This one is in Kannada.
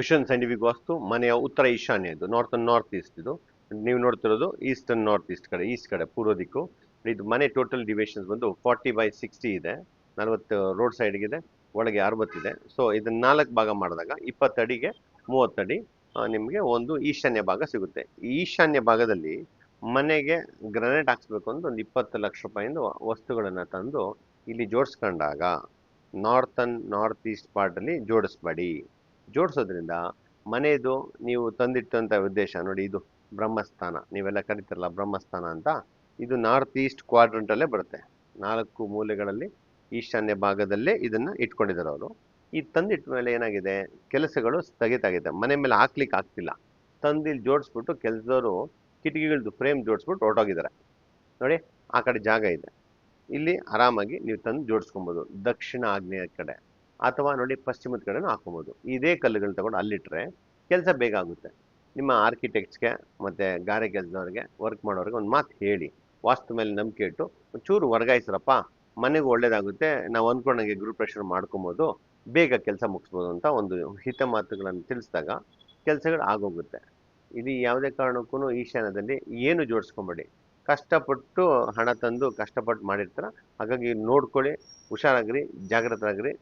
ದುಷ್ಯಂತ್ ಸೈಂಟಿಫಿಕ್ ವಾಸ್ತು, ಮನೆಯ ಉತ್ತರ ಈಶಾನ್ಯ ಇದು ನಾರ್ತ್ ನಾರ್ತ್ ಈಸ್ಟ್ ಇದು ನೀವು ನೋಡ್ತಿರೋದು ಈಸ್ಟರ್ನ್ ನಾರ್ತ್ ಈಸ್ಟ್ ಕಡೆ ಈಸ್ಟ್ ಕಡೆ, ಪೂರ್ವ ದಿಕ್ಕು. ಇದು ಮನೆ ಟೋಟಲ್ ಡಿವಿಷನ್ಸ್ ಬಂದು ಫಾರ್ಟಿ ಬೈ ಸಿಕ್ಸ್ಟಿ ಇದೆ. ನಲವತ್ತು ರೋಡ್ ಸೈಡ್ಗಿದೆ ಒಳಗೆ ಅರವತ್ತಿದೆ ಸೊ ಇದನ್ನ ನಾಲ್ಕು ಭಾಗ ಮಾಡಿದಾಗ ಇಪ್ಪತ್ತಡಿಗೆ ಮೂವತ್ತಡಿ ನಿಮಗೆ ಒಂದು ಈಶಾನ್ಯ ಭಾಗ ಸಿಗುತ್ತೆ. ಈಶಾನ್ಯ ಭಾಗದಲ್ಲಿ ಮನೆಗೆ ಗ್ರನೇಟ್ ಹಾಕ್ಸ್ಬೇಕು ಅಂತ ಒಂದು ಇಪ್ಪತ್ತು ಲಕ್ಷ ರೂಪಾಯಿಂದ ವಸ್ತುಗಳನ್ನು ತಂದು ಇಲ್ಲಿ ಜೋಡಿಸ್ಕೊಂಡಾಗ ನಾರ್ತನ್ ನಾರ್ತ್ ಈಸ್ಟ್ ಪಾರ್ಟಲ್ಲಿ ಜೋಡಿಸ್ಬೇಡಿ. ಜೋಡಿಸೋದ್ರಿಂದ ಮನೆಯದು ನೀವು ತಂದಿಟ್ಟಂಥ ಉದ್ದೇಶ ನೋಡಿ ಇದು ಬ್ರಹ್ಮಸ್ಥಾನ. ನೀವೆಲ್ಲ ಕರಿತಿರಲ್ಲ ಬ್ರಹ್ಮಸ್ಥಾನ ಅಂತ. ಇದು ನಾರ್ತ್ ಈಸ್ಟ್ ಕ್ವಾಡ್ರಂಟಲ್ಲೇ ಬರುತ್ತೆ. ನಾಲ್ಕು ಮೂಲೆಗಳಲ್ಲಿ ಈಶಾನ್ಯ ಭಾಗದಲ್ಲೇ ಇದನ್ನು ಇಟ್ಕೊಂಡಿದ್ದಾರೆ ಅವರು. ಈ ತಂದಿಟ್ಟ ಮೇಲೆ ಏನಾಗಿದೆ? ಕೆಲಸಗಳು ಸ್ಥಗಿತಾಗಿದೆ ಮನೆ ಮೇಲೆ ಹಾಕ್ಲಿಕ್ಕೆ ಆಗ್ತಿಲ್ಲ. ತಂದಿಲ್ಲಿ ಜೋಡಿಸ್ಬಿಟ್ಟು ಕೆಲಸದವರು ಕಿಟಕಿಗಳದ್ದು ಫ್ರೇಮ್ ಜೋಡಿಸ್ಬಿಟ್ಟು ಹೊರಟೋಗಿದ್ದಾರೆ. ನೋಡಿ, ಆ ಕಡೆ ಜಾಗ ಇದೆ. ಇಲ್ಲಿ ಆರಾಮಾಗಿ ನೀವು ತಂದು ಜೋಡಿಸ್ಕೊಬೋದು. ದಕ್ಷಿಣ ಆಗ್ನೇಯ ಕಡೆ. ಅಥವಾ ನೋಡಿ ಪಶ್ಚಿಮದ ಕಡೆನೂ ಹಾಕೊಬೋದು ಇದೇ ಕಲ್ಲುಗಳನ್ನ ತಗೊಂಡು ಅಲ್ಲಿಟ್ಟರೆ ಕೆಲಸ ಬೇಗ ಆಗುತ್ತೆ. ನಿಮ್ಮ ಆರ್ಕಿಟೆಕ್ಟ್ಸ್ಗೆ ಮತ್ತು ಗಾರೆ ಕೆಲಸದವ್ರಿಗೆ ವರ್ಕ್ ಮಾಡೋರಿಗೆ ಒಂದು ಮಾತು ಹೇಳಿ. ವಾಸ್ತು ಮೇಲೆ ನಂಬಿಕೆ ಇಟ್ಟು ಒಂಚೂರು ವರ್ಗಾಯಿಸ್ರಪ್ಪ, ಮನೆಗೂ ಒಳ್ಳೇದಾಗುತ್ತೆ, ನಾವು ಅಂದ್ಕೊಂಡಂಗೆ ಗ್ರೂಪ್ ಪ್ರೆಷರ್ ಮಾಡ್ಕೊಬೋದು, ಬೇಗ ಕೆಲಸ ಮುಗಿಸ್ಬೋದು ಅಂತ ಒಂದು ಹಿತ ಮಾತುಗಳನ್ನು ತಿಳಿಸಿದಾಗ ಕೆಲಸಗಳು ಆಗೋಗುತ್ತೆ. ಇದು ಯಾವುದೇ ಕಾರಣಕ್ಕೂ ಈಶಾನ್ಯದಲ್ಲಿ ಏನು ಜೋಡಿಸ್ಕೊಂಬೇಡಿ. ಕಷ್ಟಪಟ್ಟು ಹಣ ತಂದು ಕಷ್ಟಪಟ್ಟು ಮಾಡಿರ್ತಾರೆ, ಹಾಗಾಗಿ ನೋಡ್ಕೊಳ್ಳಿ, ಹುಷಾರಾಗ್ರಿ, ಜಾಗ್ರತರಾಗ್ರಿ.